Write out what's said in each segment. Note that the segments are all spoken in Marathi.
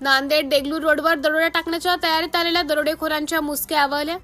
नांदेड देगलूर रोडवर दरोडा टाकण्याच्या तयारीत आलेल्या दरोडेखोरांच्या मुसक्या आवळल्या.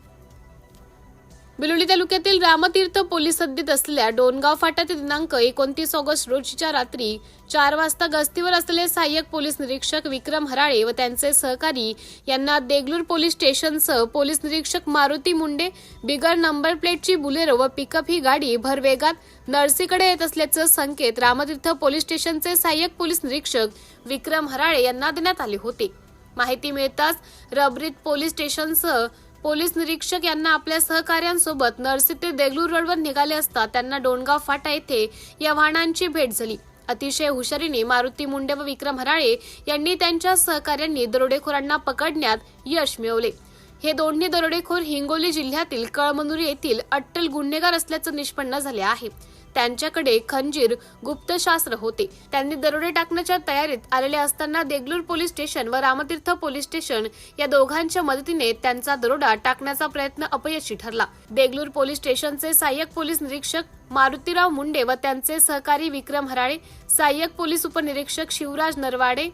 बिलोली तालुक्यातील रामतीर्थ पोलीस हद्दीत असलेल्या डोनगाव फाटा ते दिनांक एकोणतीस ऑगस्ट रोजीच्या रात्री चार वाजता गस्तीवर असलेले सहाय्यक पोलीस निरीक्षक विक्रम हराळे व त्यांचे सहकारी यांना देगलूर पोलीस स्टेशनसह पोलीस निरीक्षक मारुती मुंडे बिगर नंबर प्लेटची बुलेरो व पिकअप ही गाडी भरवेगात नरसीकडे येत असल्याचं संकेत रामतीर्थ पोलीस स्टेशनचे सहाय्यक पोलीस निरीक्षक विक्रम हराळे यांना देण्यात आले होते. माहिती मिळताच रबरीत पोलीस स्टेशनसह पोलीस निरीक्षक यांना आपल्या सहकाऱ्यांसोबत नरसी ते देगलूर रोडवर निघाले असता त्यांना डोणगाव फाटा येथे या वाहनांची भेट झाली. अतिशय हुशारीने मारुती मुंडे व विक्रम हराळे यांनी त्यांच्या सहकाऱ्यांनी दरोडेखोरांना पकडण्यात यश मिळवले. हे दोन्ही दरोडेखोर हिंगोली जिल्ह्यातील कळमनुरी येथील अट्टल गुन्हेगार असल्याचं निष्पन्न झाले आहे. त्यांच्याकडे खंजीर गुप्तशास्त्र होते. त्यांनी दरोडे टाकण्याच्या तयारीत आलेले असताना देगलूर पोलीस स्टेशन व रामतीर्थ पोलीस स्टेशन या दोघांच्या मदतीने त्यांचा दरोडा टाकण्याचा प्रयत्न अपयशी ठरला. देगलूर पोलीस स्टेशनचे सहाय्यक पोलीस निरीक्षक मारुतीराव मुंडे व त्यांचे सहकारी विक्रम हराळे सहाय्यक पोलीस उपनिरीक्षक शिवराज नरवाडे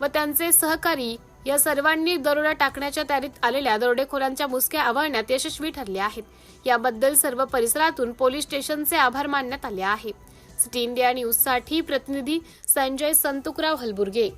व त्यांचे सहकारी या सर्वांनी दरोडा टाकण्याच्या तयारीत आलेल्या दरोडेखोरांच्या मुसक्या आवळण्यात यशस्वी ठरले आहेत. याबद्दल सर्व परिसरातून पोलीस स्टेशनचे आभार मानण्यात आले आहे. सिटी इंडिया न्यूजसाठी प्रतिनिधी संजय संतुकराव हलबुर्गे.